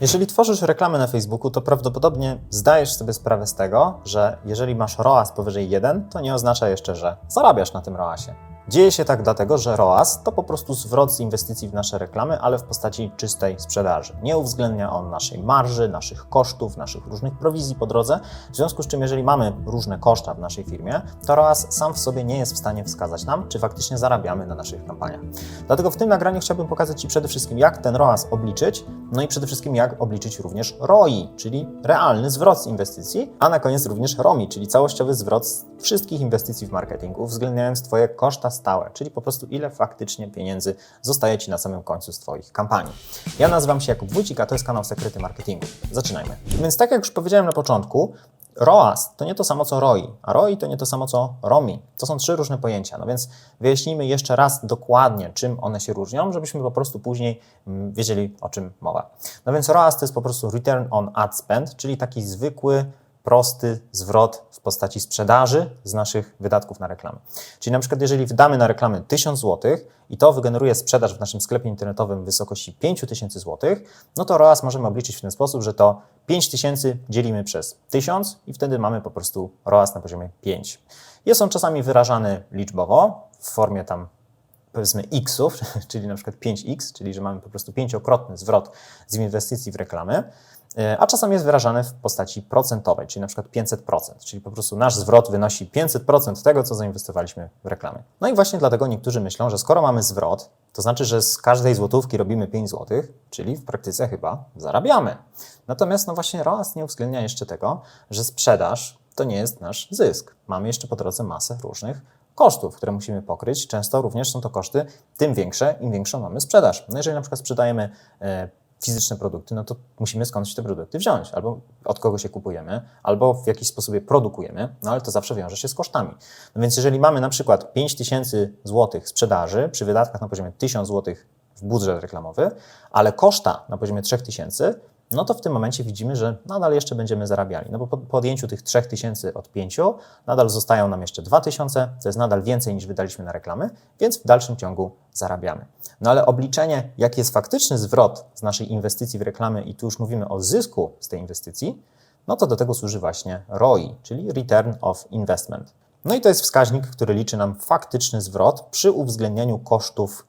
Jeżeli tworzysz reklamę na Facebooku, to prawdopodobnie zdajesz sobie sprawę z tego, że jeżeli masz ROAS powyżej 1, to nie oznacza jeszcze, że zarabiasz na tym ROASie. Dzieje się tak dlatego, że ROAS to po prostu zwrot z inwestycji w nasze reklamy, ale w postaci czystej sprzedaży. Nie uwzględnia on naszej marży, naszych kosztów, naszych różnych prowizji po drodze. W związku z czym, jeżeli mamy różne koszta w naszej firmie, to ROAS sam w sobie nie jest w stanie wskazać nam, czy faktycznie zarabiamy na naszych kampaniach. Dlatego w tym nagraniu chciałbym pokazać Ci przede wszystkim, jak ten ROAS obliczyć, no i przede wszystkim, jak obliczyć również ROI, czyli realny zwrot z inwestycji, a na koniec również ROMI, czyli całościowy zwrot z wszystkich inwestycji w marketing, uwzględniając Twoje koszta stałe, czyli po prostu ile faktycznie pieniędzy zostaje Ci na samym końcu z Twoich kampanii. Ja nazywam się Jakub Wójcik, a to jest kanał Sekrety Marketingu. Zaczynajmy. Więc tak jak już powiedziałem na początku, ROAS to nie to samo co ROI, a ROI to nie to samo co ROMI. To są trzy różne pojęcia. No więc wyjaśnijmy jeszcze raz dokładnie, czym one się różnią, żebyśmy po prostu później mm, wiedzieli, o czym mowa. No więc ROAS to jest po prostu Return on Ad Spend, czyli taki zwykły, prosty zwrot w postaci sprzedaży z naszych wydatków na reklamy. Czyli na przykład, jeżeli wydamy na reklamy 1000 zł i to wygeneruje sprzedaż w naszym sklepie internetowym w wysokości 5000 zł, no to ROAS możemy obliczyć w ten sposób, że to 5000 dzielimy przez 1000 i wtedy mamy po prostu ROAS na poziomie 5. Jest on czasami wyrażany liczbowo w formie tam powiedzmy xów, czyli na przykład 5x, czyli że mamy po prostu pięciokrotny zwrot z inwestycji w reklamy, e, a czasami jest wyrażany w postaci procentowej, czyli na przykład 500%, czyli po prostu nasz zwrot wynosi 500% tego, co zainwestowaliśmy w reklamy. No i właśnie dlatego niektórzy myślą, że skoro mamy zwrot, to znaczy, że z każdej złotówki robimy 5 złotych, czyli w praktyce chyba zarabiamy. Natomiast no właśnie ROAS nie uwzględnia jeszcze tego, że sprzedaż to nie jest nasz zysk. Mamy jeszcze po drodze masę różnych kosztów, które musimy pokryć. Często również są to koszty tym większe, im większą mamy sprzedaż. No jeżeli na przykład sprzedajemy e, fizyczne produkty, no to musimy skądś te produkty wziąć, albo od kogoś je kupujemy, albo w jakiś sposób je produkujemy, no ale to zawsze wiąże się z kosztami. No więc jeżeli mamy na przykład 5000 zł sprzedaży przy wydatkach na poziomie 1000 zł w budżet reklamowy, ale koszta na poziomie 3000, no to w tym momencie widzimy, że nadal jeszcze będziemy zarabiali. No bo po podjęciu tych 3000 od 5 nadal zostają nam jeszcze 2000, to jest nadal więcej niż wydaliśmy na reklamy, więc w dalszym ciągu zarabiamy. No ale obliczenie, jaki jest faktyczny zwrot z naszej inwestycji w reklamy i tu już mówimy o zysku z tej inwestycji, no to do tego służy właśnie ROI, czyli Return of Investment. No i to jest wskaźnik, który liczy nam faktyczny zwrot przy uwzględnieniu kosztów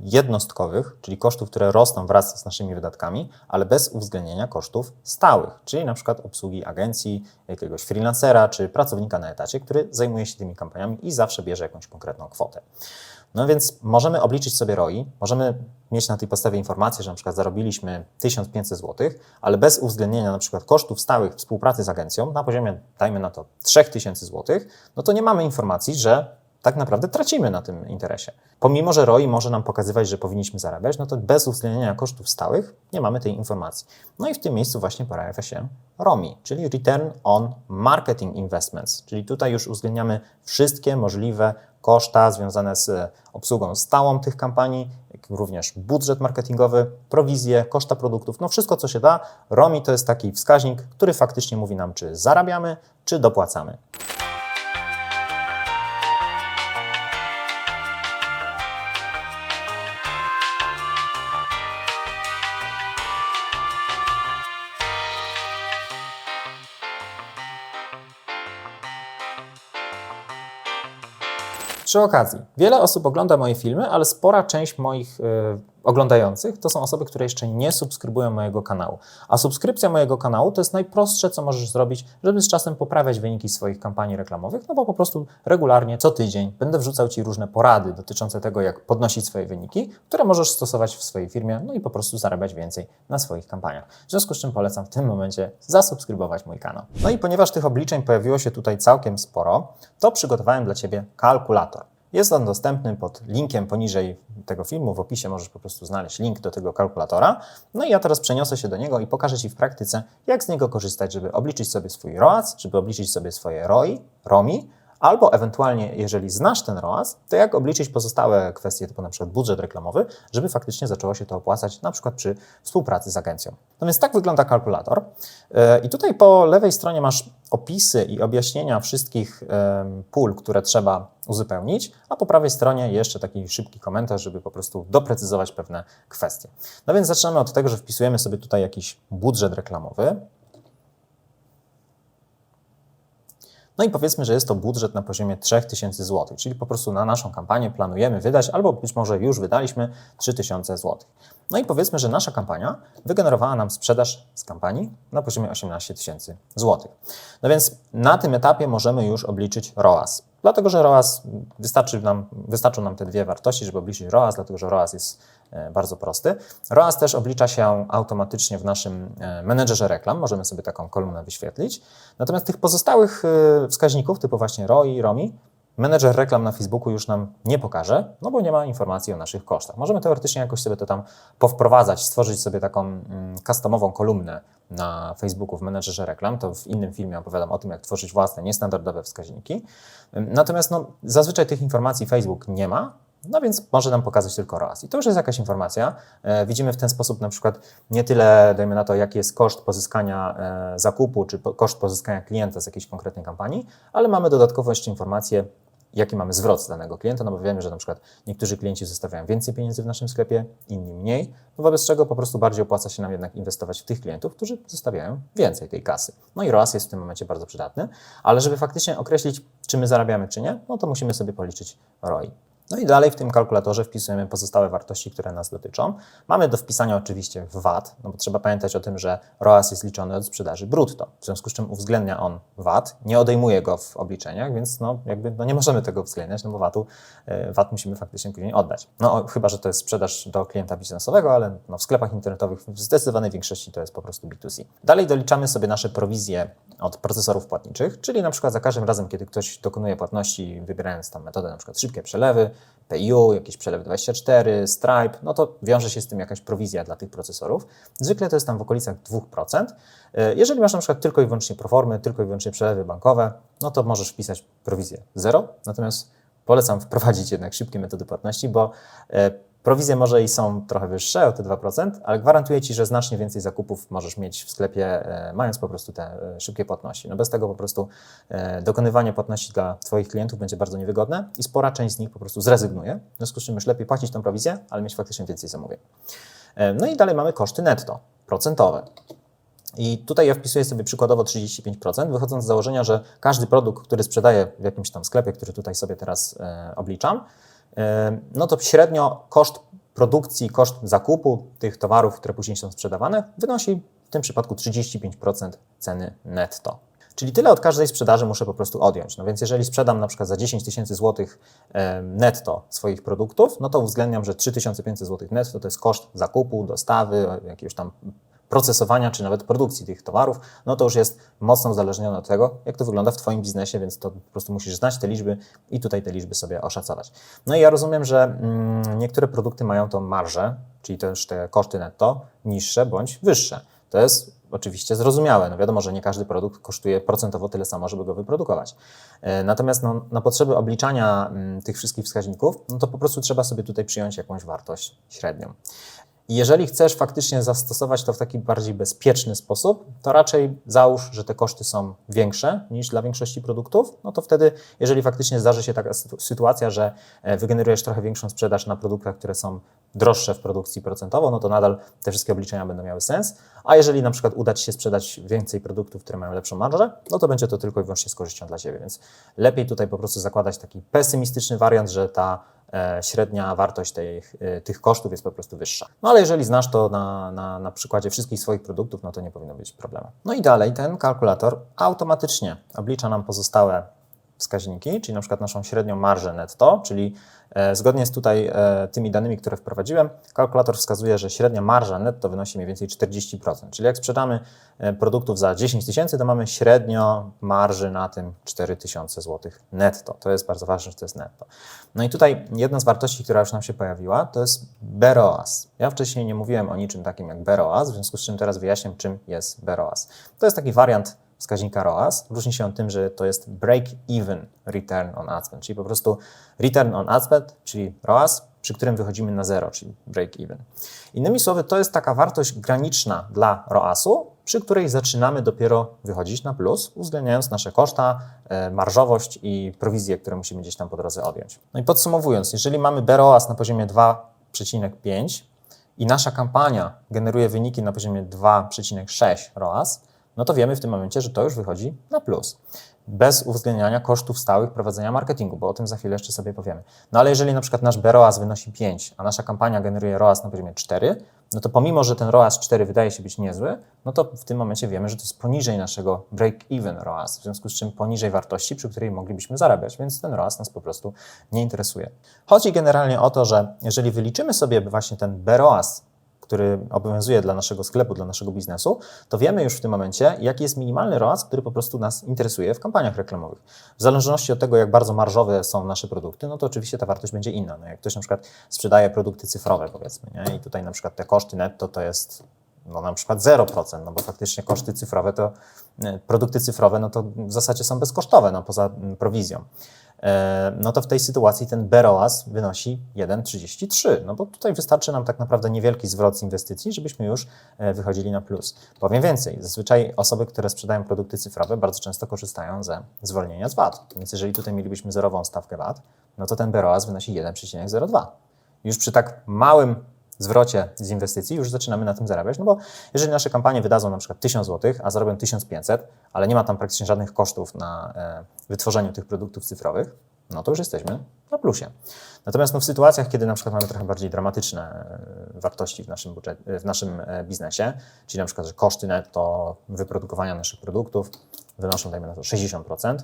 jednostkowych, czyli kosztów, które rosną wraz z naszymi wydatkami, ale bez uwzględnienia kosztów stałych, czyli na przykład obsługi agencji, jakiegoś freelancera czy pracownika na etacie, który zajmuje się tymi kampaniami i zawsze bierze jakąś konkretną kwotę. No więc możemy obliczyć sobie ROI, możemy mieć na tej podstawie informację, że na przykład zarobiliśmy 1500 zł, ale bez uwzględnienia na przykład kosztów stałych współpracy z agencją na poziomie, dajmy na to, 3000 zł, no to nie mamy informacji, że tak naprawdę tracimy na tym interesie. Pomimo, że ROI może nam pokazywać, że powinniśmy zarabiać, no to bez uwzględnienia kosztów stałych nie mamy tej informacji. No i w tym miejscu właśnie pojawia się ROMI, czyli Return on Marketing Investments, czyli tutaj już uwzględniamy wszystkie możliwe koszta związane z obsługą stałą tych kampanii, jak również budżet marketingowy, prowizje, koszta produktów, no wszystko co się da. ROMI to jest taki wskaźnik, który faktycznie mówi nam, czy zarabiamy, czy dopłacamy. Przy okazji, wiele osób ogląda moje filmy, ale spora część moich y, oglądających to są osoby, które jeszcze nie subskrybują mojego kanału. A subskrypcja mojego kanału to jest najprostsze, co możesz zrobić, żeby z czasem poprawiać wyniki swoich kampanii reklamowych, no bo po prostu regularnie, co tydzień będę wrzucał Ci różne porady dotyczące tego, jak podnosić swoje wyniki, które możesz stosować w swojej firmie, no i po prostu zarabiać więcej na swoich kampaniach. W związku z czym polecam w tym momencie zasubskrybować mój kanał. No i ponieważ tych obliczeń pojawiło się tutaj całkiem sporo, to przygotowałem dla Ciebie kalkulator. Jest on dostępny pod linkiem poniżej tego filmu. W opisie możesz po prostu znaleźć link do tego kalkulatora. No i ja teraz przeniosę się do niego i pokażę Ci w praktyce, jak z niego korzystać, żeby obliczyć sobie swój ROAS, żeby obliczyć sobie swoje ROI, ROMI, albo ewentualnie, jeżeli znasz ten ROAS, to jak obliczyć pozostałe kwestie, typu na przykład budżet reklamowy, żeby faktycznie zaczęło się to opłacać, na przykład przy współpracy z agencją. No więc tak wygląda kalkulator. Yy, I tutaj po lewej stronie masz opisy i objaśnienia wszystkich pól, które trzeba uzupełnić, a po prawej stronie jeszcze taki szybki komentarz, żeby po prostu doprecyzować pewne kwestie. No więc zaczynamy od tego, że wpisujemy sobie tutaj jakiś budżet reklamowy. No i powiedzmy, że jest to budżet na poziomie 3000 zł, czyli po prostu na naszą kampanię planujemy wydać, albo być może już wydaliśmy 3000 zł. No i powiedzmy, że nasza kampania wygenerowała nam sprzedaż z kampanii na poziomie 18 tysięcy złotych. No więc na tym etapie możemy już obliczyć ROAS. Dlatego, że ROAS wystarczy nam, wystarczą nam te dwie wartości, żeby obliczyć ROAS, dlatego że ROAS jest e, bardzo prosty. ROAS też oblicza się automatycznie w naszym e, menedżerze reklam, możemy sobie taką kolumnę wyświetlić. Natomiast tych pozostałych e, wskaźników, typu właśnie ROI, ROMI, menedżer reklam na Facebooku już nam nie pokaże, no bo nie ma informacji o naszych kosztach. Możemy teoretycznie jakoś sobie to tam powprowadzać, stworzyć sobie taką mm, customową kolumnę na Facebooku w menedżerze reklam. To w innym filmie opowiadam o tym, jak tworzyć własne, niestandardowe wskaźniki. Natomiast no, zazwyczaj tych informacji Facebook nie ma, no więc może nam pokazać tylko ROAS. I to już jest jakaś informacja. E, widzimy w ten sposób na przykład nie tyle, dajmy na to, jaki jest koszt pozyskania e, zakupu, czy koszt pozyskania klienta z jakiejś konkretnej kampanii, ale mamy dodatkowo jeszcze informacje, jaki mamy zwrot z danego klienta, no bo wiemy, że na przykład niektórzy klienci zostawiają więcej pieniędzy w naszym sklepie, inni mniej, no wobec czego po prostu bardziej opłaca się nam jednak inwestować w tych klientów, którzy zostawiają więcej tej kasy. No i ROAS jest w tym momencie bardzo przydatny, ale żeby faktycznie określić, czy my zarabiamy, czy nie, no to musimy sobie policzyć ROI. No i dalej w tym kalkulatorze wpisujemy pozostałe wartości, które nas dotyczą. Mamy do wpisania oczywiście VAT, no bo trzeba pamiętać o tym, że ROAS jest liczony od sprzedaży brutto, w związku z czym uwzględnia on VAT, nie odejmuje go w obliczeniach, więc no jakby no nie możemy tego uwzględniać, no bo VAT-u, e, VAT musimy faktycznie później oddać. No chyba, że to jest sprzedaż do klienta biznesowego, ale no, w sklepach internetowych w zdecydowanej większości to jest po prostu B2C. Dalej doliczamy sobie nasze prowizje od procesorów płatniczych, czyli na przykład za każdym razem, kiedy ktoś dokonuje płatności, wybierając tam metodę na przykład szybkie przelewy, PayU, jakiś przelew 24, Stripe, no to wiąże się z tym jakaś prowizja dla tych procesorów. Zwykle to jest tam w okolicach 2%. E, jeżeli masz na przykład tylko i wyłącznie proformy, tylko i wyłącznie przelewy bankowe, no to możesz wpisać prowizję 0, natomiast polecam wprowadzić jednak szybkie metody płatności, bo e, Prowizje może i są trochę wyższe o te 2%, ale gwarantuję Ci, że znacznie więcej zakupów możesz mieć w sklepie, e, mając po prostu te e, szybkie płatności. No bez tego po prostu e, dokonywanie płatności dla Twoich klientów będzie bardzo niewygodne i spora część z nich po prostu zrezygnuje. W związku z czym już lepiej płacić tą prowizję, ale mieć faktycznie więcej zamówień. No i dalej mamy koszty netto, procentowe. I tutaj ja wpisuję sobie przykładowo 35%, wychodząc z założenia, że każdy produkt, który sprzedaję w jakimś tam sklepie, który tutaj sobie teraz obliczam, no to średnio koszt produkcji, koszt zakupu tych towarów, które później są sprzedawane, wynosi w tym przypadku 35% ceny netto. Czyli tyle od każdej sprzedaży muszę po prostu odjąć. No więc jeżeli sprzedam na przykład za 10 tysięcy złotych netto swoich produktów, no to uwzględniam, że 3500 złotych netto to jest koszt zakupu, dostawy, jakiegoś tam procesowania czy nawet produkcji tych towarów, no to już jest mocno uzależnione od tego, jak to wygląda w Twoim biznesie, więc to po prostu musisz znać te liczby i tutaj te liczby sobie oszacować. No i ja rozumiem, że mm, niektóre produkty mają tą marżę, czyli też te koszty netto, niższe bądź wyższe. To jest oczywiście zrozumiałe. No wiadomo, że nie każdy produkt kosztuje procentowo tyle samo, żeby go wyprodukować. E, natomiast no, na potrzeby obliczania mm, tych wszystkich wskaźników, no to po prostu trzeba sobie tutaj przyjąć jakąś wartość średnią. Jeżeli chcesz faktycznie zastosować to w taki bardziej bezpieczny sposób, to raczej załóż, że te koszty są większe niż dla większości produktów. No to wtedy, jeżeli faktycznie zdarzy się taka sytuacja, że e, wygenerujesz trochę większą sprzedaż na produktach, które są droższe w produkcji procentowo, no to nadal te wszystkie obliczenia będą miały sens. A jeżeli na przykład uda Ci się sprzedać więcej produktów, które mają lepszą marżę, no to będzie to tylko i wyłącznie z korzyścią dla Ciebie. Więc lepiej tutaj po prostu zakładać taki pesymistyczny wariant, że ta średnia wartość tej, e, tych kosztów jest po prostu wyższa. No ale jeżeli znasz to na, na, na przykładzie wszystkich swoich produktów, no to nie powinno być problemu. No i dalej ten kalkulator automatycznie oblicza nam pozostałe wskaźniki, czyli na przykład naszą średnią marżę netto, czyli e, zgodnie z tutaj e, tymi danymi, które wprowadziłem, kalkulator wskazuje, że średnia marża netto wynosi mniej więcej 40%. Czyli jak sprzedamy e, produktów za 10 tysięcy, to mamy średnio marży na tym 4 tysiące złotych netto. To jest bardzo ważne, że to jest netto. No i tutaj jedna z wartości, która już nam się pojawiła, to jest BROAS. Ja wcześniej nie mówiłem o niczym takim jak BROAS, w związku z czym teraz wyjaśniam, czym jest BROAS. To jest taki wariant wskaźnika ROAS. Różni się tym, że to jest break-even return on ad spend, czyli po prostu return on ad spend, czyli ROAS, przy którym wychodzimy na zero, czyli break-even. Innymi słowy, to jest taka wartość graniczna dla ROAS-u, przy której zaczynamy dopiero wychodzić na plus, uwzględniając nasze koszta, e, marżowość i prowizje, które musimy gdzieś tam po drodze odjąć. No i podsumowując, jeżeli mamy BROAS na poziomie 2,5 i nasza kampania generuje wyniki na poziomie 2,6 ROAS, no to wiemy w tym momencie, że to już wychodzi na plus. Bez uwzględniania kosztów stałych prowadzenia marketingu, bo o tym za chwilę jeszcze sobie powiemy. No ale jeżeli na przykład nasz BROAS wynosi 5, a nasza kampania generuje ROAS na poziomie 4, no to pomimo, że ten ROAS 4 wydaje się być niezły, no to w tym momencie wiemy, że to jest poniżej naszego break-even ROAS, w związku z czym poniżej wartości, przy której moglibyśmy zarabiać, więc ten ROAS nas po prostu nie interesuje. Chodzi generalnie o to, że jeżeli wyliczymy sobie właśnie ten BROAS który obowiązuje dla naszego sklepu, dla naszego biznesu, to wiemy już w tym momencie, jaki jest minimalny ROAS, który po prostu nas interesuje w kampaniach reklamowych. W zależności od tego, jak bardzo marżowe są nasze produkty, no to oczywiście ta wartość będzie inna. No jak ktoś na przykład sprzedaje produkty cyfrowe, powiedzmy, nie? i tutaj na przykład te koszty netto to jest no na przykład 0%, no bo faktycznie koszty cyfrowe to, e, produkty cyfrowe, no to w zasadzie są bezkosztowe, no poza mm, prowizją. E, no to w tej sytuacji ten BROAS wynosi 1,33, no bo tutaj wystarczy nam tak naprawdę niewielki zwrot z inwestycji, żebyśmy już e, wychodzili na plus. Powiem więcej, zazwyczaj osoby, które sprzedają produkty cyfrowe bardzo często korzystają ze zwolnienia z VAT, więc jeżeli tutaj mielibyśmy zerową stawkę VAT, no to ten BROAS wynosi 1,02. Już przy tak małym zwrocie z inwestycji już zaczynamy na tym zarabiać, no bo jeżeli nasze kampanie wydadzą na przykład 1000 zł, a zarobią 1500, ale nie ma tam praktycznie żadnych kosztów na e, wytworzeniu tych produktów cyfrowych, no to już jesteśmy na plusie. Natomiast no, w sytuacjach, kiedy na przykład mamy trochę bardziej dramatyczne e, wartości w naszym, budżet, w naszym e, biznesie, czyli na przykład, że koszty netto wyprodukowania naszych produktów wynoszą, dajmy na to 60%,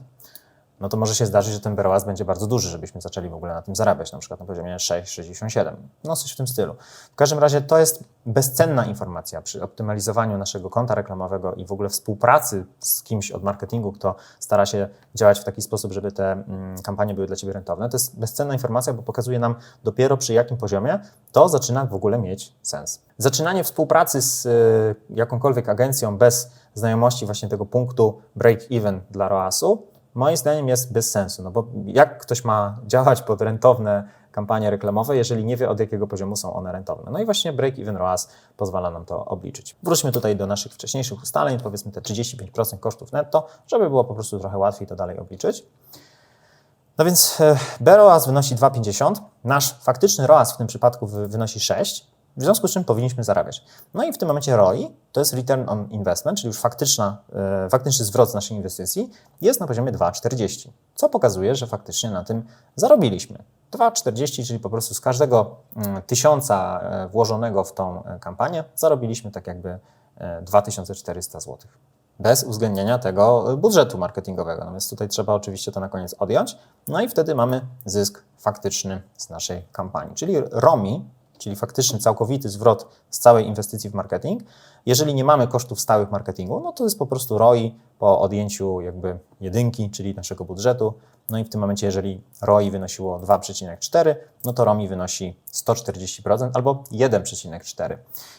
no to może się zdarzyć, że ten BROAS będzie bardzo duży, żebyśmy zaczęli w ogóle na tym zarabiać, na przykład na poziomie 6,67. No coś w tym stylu. W każdym razie to jest bezcenna informacja przy optymalizowaniu naszego konta reklamowego i w ogóle współpracy z kimś od marketingu, kto stara się działać w taki sposób, żeby te mm, kampanie były dla Ciebie rentowne. To jest bezcenna informacja, bo pokazuje nam dopiero przy jakim poziomie to zaczyna w ogóle mieć sens. Zaczynanie współpracy z y, jakąkolwiek agencją bez znajomości właśnie tego punktu break-even dla ROAS-u moim zdaniem jest bez sensu, no bo jak ktoś ma działać pod rentowne kampanie reklamowe, jeżeli nie wie od jakiego poziomu są one rentowne. No i właśnie break-even ROAS pozwala nam to obliczyć. Wróćmy tutaj do naszych wcześniejszych ustaleń, powiedzmy te 35% kosztów netto, żeby było po prostu trochę łatwiej to dalej obliczyć. No więc e, BROAS wynosi 2,50, nasz faktyczny ROAS w tym przypadku wynosi 6, w związku z czym powinniśmy zarabiać. No i w tym momencie ROI, to jest Return on Investment, czyli już faktyczna, e, faktyczny zwrot z naszej inwestycji, jest na poziomie 2,40, co pokazuje, że faktycznie na tym zarobiliśmy. 2,40, czyli po prostu z każdego mm, tysiąca e, włożonego w tą e, kampanię zarobiliśmy tak jakby 2400 zł. Bez uwzględnienia tego budżetu marketingowego. No więc tutaj trzeba oczywiście to na koniec odjąć. No i wtedy mamy zysk faktyczny z naszej kampanii. Czyli ROMI czyli faktyczny, całkowity zwrot z całej inwestycji w marketing. Jeżeli nie mamy kosztów stałych marketingu, no to jest po prostu ROI po odjęciu jakby jedynki, czyli naszego budżetu. No i w tym momencie, jeżeli ROI wynosiło 2,4, no to ROMI wynosi 140% albo 1,4.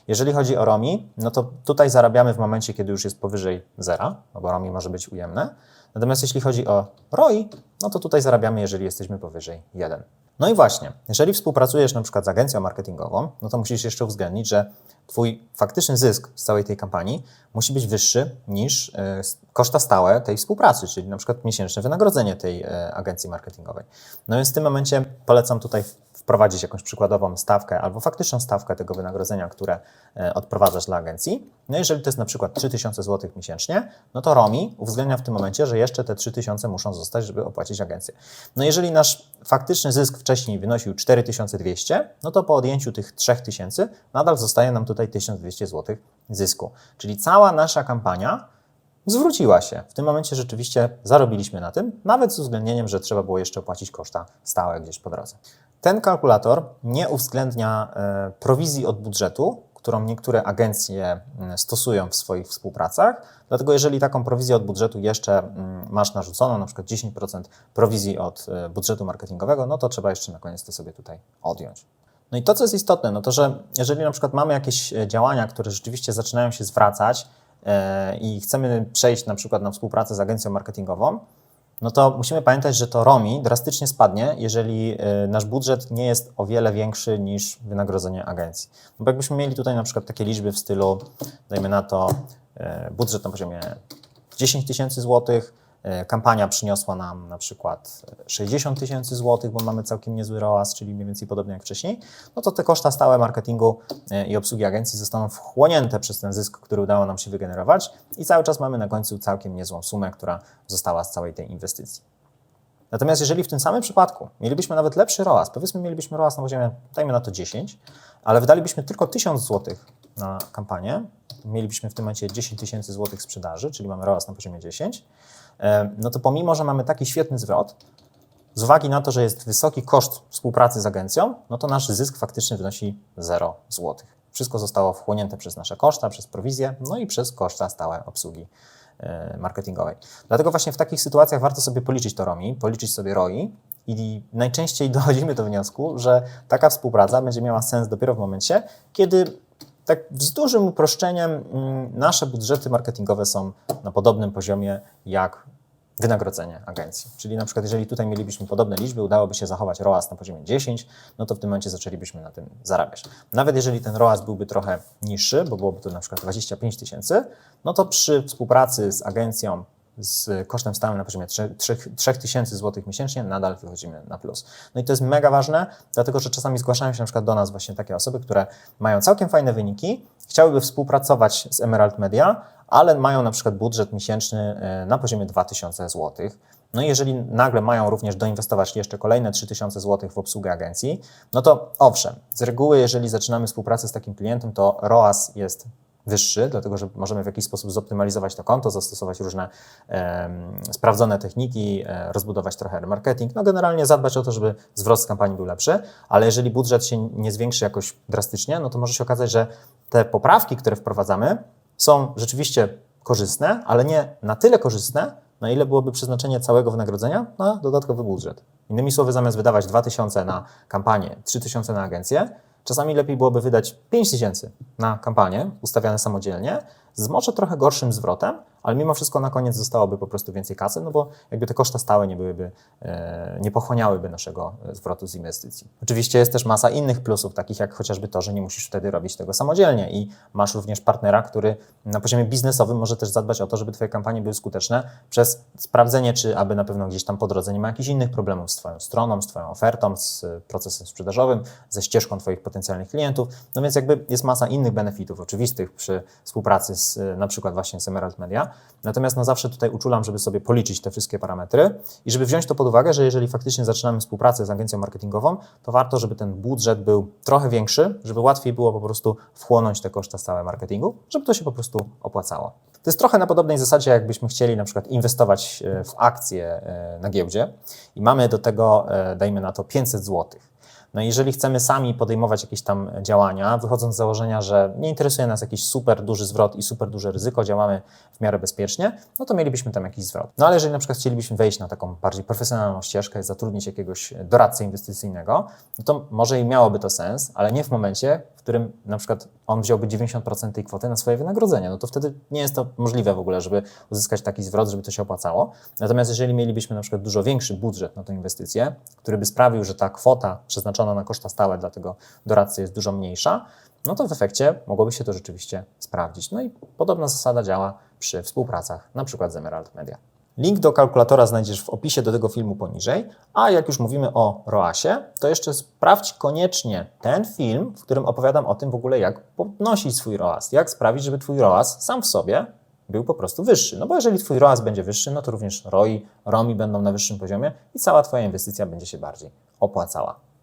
Jeżeli chodzi o ROMI, no to tutaj zarabiamy w momencie, kiedy już jest powyżej zera, no bo ROMI może być ujemne. Natomiast jeśli chodzi o ROI, no to tutaj zarabiamy, jeżeli jesteśmy powyżej 1. No i właśnie, jeżeli współpracujesz na przykład z agencją marketingową, no to musisz jeszcze uwzględnić, że Twój faktyczny zysk z całej tej kampanii musi być wyższy niż e, koszta stałe tej współpracy, czyli na przykład miesięczne wynagrodzenie tej e, agencji marketingowej. No więc w tym momencie polecam tutaj wprowadzić jakąś przykładową stawkę albo faktyczną stawkę tego wynagrodzenia, które e, odprowadzasz dla agencji. No jeżeli to jest na przykład 3000 zł miesięcznie, no to ROMI uwzględnia w tym momencie, że jeszcze te 3000 muszą zostać, żeby opłacić agencję. No jeżeli nasz faktyczny zysk wcześniej wynosił 4200, no to po odjęciu tych 3000 nadal zostaje nam tutaj 1200 zł zysku. Czyli cała nasza kampania zwróciła się. W tym momencie rzeczywiście zarobiliśmy na tym, nawet z uwzględnieniem, że trzeba było jeszcze opłacić koszta stałe gdzieś po drodze. Ten kalkulator nie uwzględnia e, prowizji od budżetu, którą niektóre agencje stosują w swoich współpracach. Dlatego jeżeli taką prowizję od budżetu jeszcze masz narzuconą, na przykład 10% prowizji od e, budżetu marketingowego, no to trzeba jeszcze na koniec to sobie tutaj odjąć. No i to, co jest istotne, no to, że jeżeli na przykład mamy jakieś e, działania, które rzeczywiście zaczynają się zwracać i chcemy przejść na przykład na współpracę z agencją marketingową, no to musimy pamiętać, że to ROMI drastycznie spadnie, jeżeli y, nasz budżet nie jest o wiele większy niż wynagrodzenie agencji. No bo jakbyśmy mieli tutaj na przykład takie liczby w stylu, dajmy na to e, budżet na poziomie 10 tysięcy złotych, e, kampania przyniosła nam na przykład 60 tysięcy złotych, bo mamy całkiem niezły ROAS, czyli mniej więcej podobnie jak wcześniej, no to te koszta stałe marketingu e, i obsługi agencji zostaną wchłonięte przez ten zysk, który udało nam się wygenerować i cały czas mamy na końcu całkiem niezłą sumę, która została z całej tej inwestycji. Natomiast jeżeli w tym samym przypadku mielibyśmy nawet lepszy ROAS, powiedzmy mielibyśmy ROAS na poziomie, dajmy na to 10, ale wydalibyśmy tylko 1000 zł na kampanię, mielibyśmy w tym momencie 10 tysięcy złotych sprzedaży, czyli mamy ROAS na poziomie 10, e, no to pomimo, że mamy taki świetny zwrot, z uwagi na to, że jest wysoki koszt współpracy z agencją, no to nasz zysk faktycznie wynosi 0 zł. Wszystko zostało wchłonięte przez nasze koszta, przez prowizję, no i przez koszta stałe obsługi e, marketingowej. Dlatego właśnie w takich sytuacjach warto sobie policzyć to ROMI, policzyć sobie ROI i najczęściej dochodzimy do wniosku, że taka współpraca będzie miała sens dopiero w momencie, kiedy tak z dużym uproszczeniem mm, nasze budżety marketingowe są na podobnym poziomie jak wynagrodzenie agencji. Czyli na przykład jeżeli tutaj mielibyśmy podobne liczby, udałoby się zachować ROAS na poziomie 10, no to w tym momencie zaczęlibyśmy na tym zarabiać. Nawet jeżeli ten ROAS byłby trochę niższy, bo byłoby to na przykład 25 tysięcy, no to przy współpracy z agencją z kosztem stałym na poziomie 3000 zł miesięcznie, nadal wychodzimy na plus. No i to jest mega ważne, dlatego że czasami zgłaszają się na przykład do nas właśnie takie osoby, które mają całkiem fajne wyniki, chciałyby współpracować z Emerald Media, ale mają na przykład budżet miesięczny e, na poziomie 2000 zł. No i jeżeli nagle mają również doinwestować jeszcze kolejne 3000 zł w obsługę agencji, no to owszem, z reguły jeżeli zaczynamy współpracę z takim klientem, to ROAS jest wyższy, dlatego że możemy w jakiś sposób zoptymalizować to konto, zastosować różne sprawdzone techniki, e, rozbudować trochę marketing, no generalnie zadbać o to, żeby zwrot z kampanii był lepszy, ale jeżeli budżet się nie zwiększy jakoś drastycznie, no to może się okazać, że te poprawki, które wprowadzamy, są rzeczywiście korzystne, ale nie na tyle korzystne, na ile byłoby przeznaczenie całego wynagrodzenia na dodatkowy budżet. Innymi słowy, zamiast wydawać 2000 na kampanię, 3000 na agencję, czasami lepiej byłoby wydać 5000 na kampanię ustawiane samodzielnie, z może trochę gorszym zwrotem, ale mimo wszystko na koniec zostałoby po prostu więcej kasy, no bo jakby te koszta stałe nie byłyby, e, nie pochłaniałyby naszego e, zwrotu z inwestycji. Oczywiście jest też masa innych plusów, takich jak chociażby to, że nie musisz wtedy robić tego samodzielnie i masz również partnera, który na poziomie biznesowym może też zadbać o to, żeby Twoje kampanie były skuteczne przez sprawdzenie, czy aby na pewno gdzieś tam po drodze nie ma jakichś innych problemów z Twoją stroną, z Twoją ofertą, z procesem sprzedażowym, ze ścieżką Twoich potencjalnych klientów. No więc jakby jest masa innych benefitów oczywistych przy współpracy z na przykład właśnie z Emerald Media. Natomiast no zawsze tutaj uczulam, żeby sobie policzyć te wszystkie parametry i żeby wziąć to pod uwagę, że jeżeli faktycznie zaczynamy współpracę z agencją marketingową, to warto, żeby ten budżet był trochę większy, żeby łatwiej było po prostu wchłonąć te koszta stałe marketingu, żeby to się po prostu opłacało. To jest trochę na podobnej zasadzie, jakbyśmy chcieli na przykład inwestować e, w akcje e, na giełdzie i mamy do tego, e, dajmy na to 500 złotych. No jeżeli chcemy sami podejmować jakieś tam działania, wychodząc z założenia, że nie interesuje nas jakiś super duży zwrot i super duże ryzyko, działamy w miarę bezpiecznie, no to mielibyśmy tam jakiś zwrot. No ale jeżeli na przykład chcielibyśmy wejść na taką bardziej profesjonalną ścieżkę, zatrudnić jakiegoś doradcę inwestycyjnego, no to może i miałoby to sens, ale nie w momencie, w którym na przykład on wziąłby 90% tej kwoty na swoje wynagrodzenie. No to wtedy nie jest to możliwe w ogóle, żeby uzyskać taki zwrot, żeby to się opłacało. Natomiast jeżeli mielibyśmy na przykład dużo większy budżet na tę inwestycję, który by sprawił, że ta kwota przeznaczona na koszta stałe dla tego doradcy jest dużo mniejsza, no to w efekcie mogłoby się to rzeczywiście sprawdzić. No i podobna zasada działa przy współpracach, na przykład z Emerald Media. Link do kalkulatora znajdziesz w opisie do tego filmu poniżej, a jak już mówimy o ROASie, to jeszcze sprawdź koniecznie ten film, w którym opowiadam o tym w ogóle, jak podnosić swój ROAS, jak sprawić, żeby Twój ROAS sam w sobie był po prostu wyższy. No bo jeżeli Twój ROAS będzie wyższy, no to również ROI, ROMI będą na wyższym poziomie i cała Twoja inwestycja będzie się bardziej opłacała.